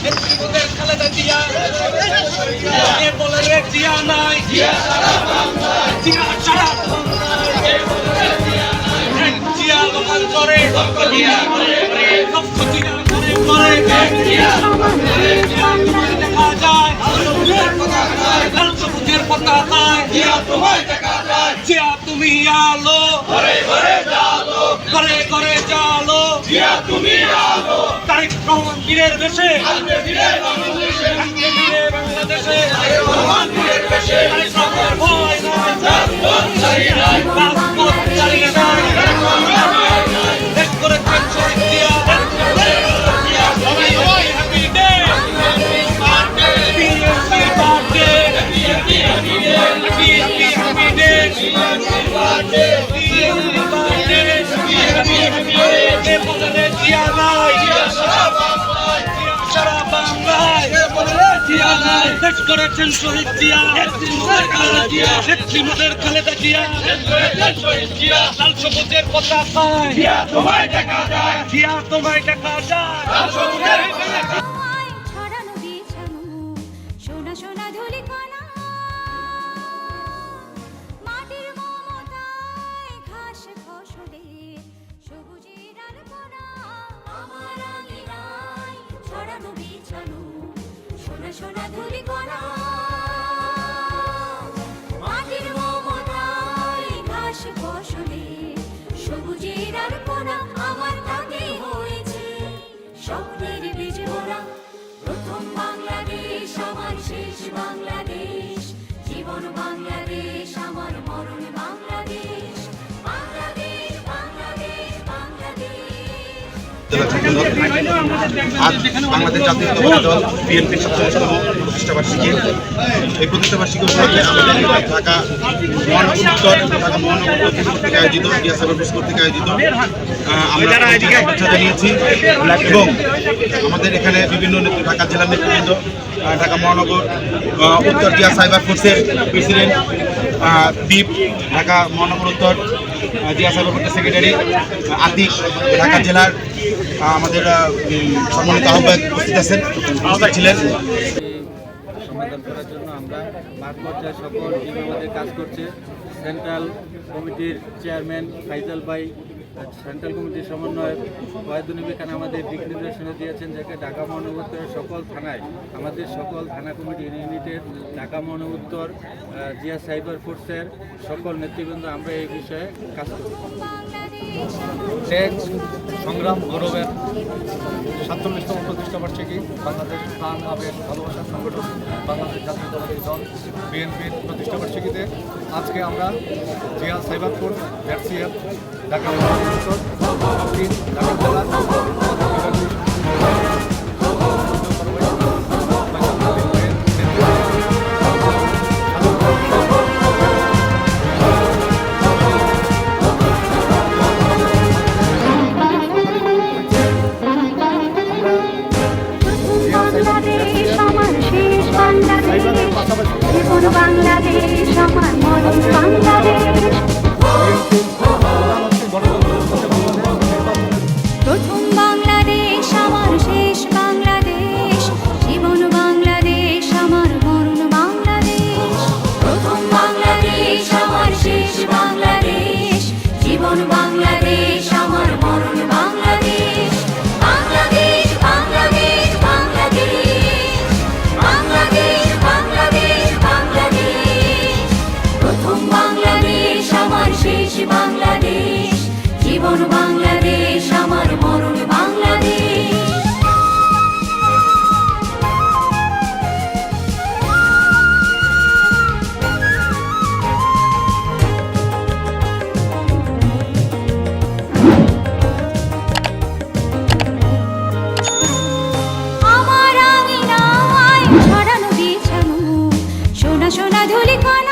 জিয়া কে বলে জিয়া নাই জিয়া বাংলায় জিয়া জিয়া দমন করে জিয়া করে জিয়া জিয়া জিয়া দেখা যায় লাল সবুজের জিয়া তোমায় দেখা যায় জিয়া তুমি আলো ঘরে ঘরে জালো ঘরে ঘরে জালো জিয়া বীরের দেশে। দেশ করেছেন শহীদ জিয়া। একদিন মোদের খালেদা জিয়া। লাল সবুজের পতাকায় জিয়া তোমায় দেখা যায়। জিয়া তোমায় দেখা যায়। সোনা ধুলি জেলা ছাত্রদল আজ বাংলাদেশ জাতীয়তাবাদী দল বিএনপির সাতচল্লিশতম প্রতিষ্ঠাবার্ষিকী এই প্রতিষ্ঠাবার্ষিকী উপলক্ষে আমাদের ঢাকা মহানগর উত্তর ঢাকা মহানগর কর্তৃক আয়োজিত ডিএসআর অফিস কর্তৃক আয়োজিত আমরা শুভেচ্ছা জানিয়েছি। এবং আমাদের এখানে বিভিন্ন ঢাকা জেলার নেতৃবৃন্দ ঢাকা মহানগর উত্তর ডিয়া সাইবার ফোর্সের প্রেসিডেন্ট দীপ, ঢাকা মহানগর উত্তর জিয়া ফোর্সের সেক্রেটারি আতিক, ঢাকা জেলার আমাদের সম্মানিত আহ্বায়ক উপস্থিত আছেন। ছিলেন। সমাধান করার জন্য আমরা মাঠ পর্যায়ে সকল টিম আমাদের কাজ করছে। সেন্ট্রাল কমিটির চেয়ারম্যান ফাইজাল ভাই সেন্ট্রাল কমিটির সমন্বয় ওয়াহিদুল খান আমাদের দিক নির্দেশনা দিয়েছেন যাকে ঢাকা মহানগর সকল থানায়, আমাদের সকল থানা কমিটি ইউনিটের ঢাকা মহানগর জিয়া সাইবার ফোর্সের সকল নেতৃবৃন্দ আমরা এই বিষয়ে কাজ করছি দেশ সংগ্রাম গৌরবের সাতচল্লিশতম প্রতিষ্ঠা বার্ষিকী, বাংলাদেশ প্রাণ আবেগ ভালোবাসার সংগঠন বাংলাদেশ জাতীয়তাবাদী দল বিএনপির প্রতিষ্ঠা প্রতিষ্ঠাবার্ষিকীতে আজকে আমরা Zia cyber force FCF, Dhaka Dhaka জেলা জীবন বাংলাদেশ, আমার মরণ শেষ বাংলাদেশ। জীবন বাংলাদেশ, আমার মরণ বাংলাদেশ। প্রথম বাংলাদেশ, আমার বাংলাদেশ। জীবন বাংলাদেশ, আমার মরণ সোনা সোনা ধুলি কণা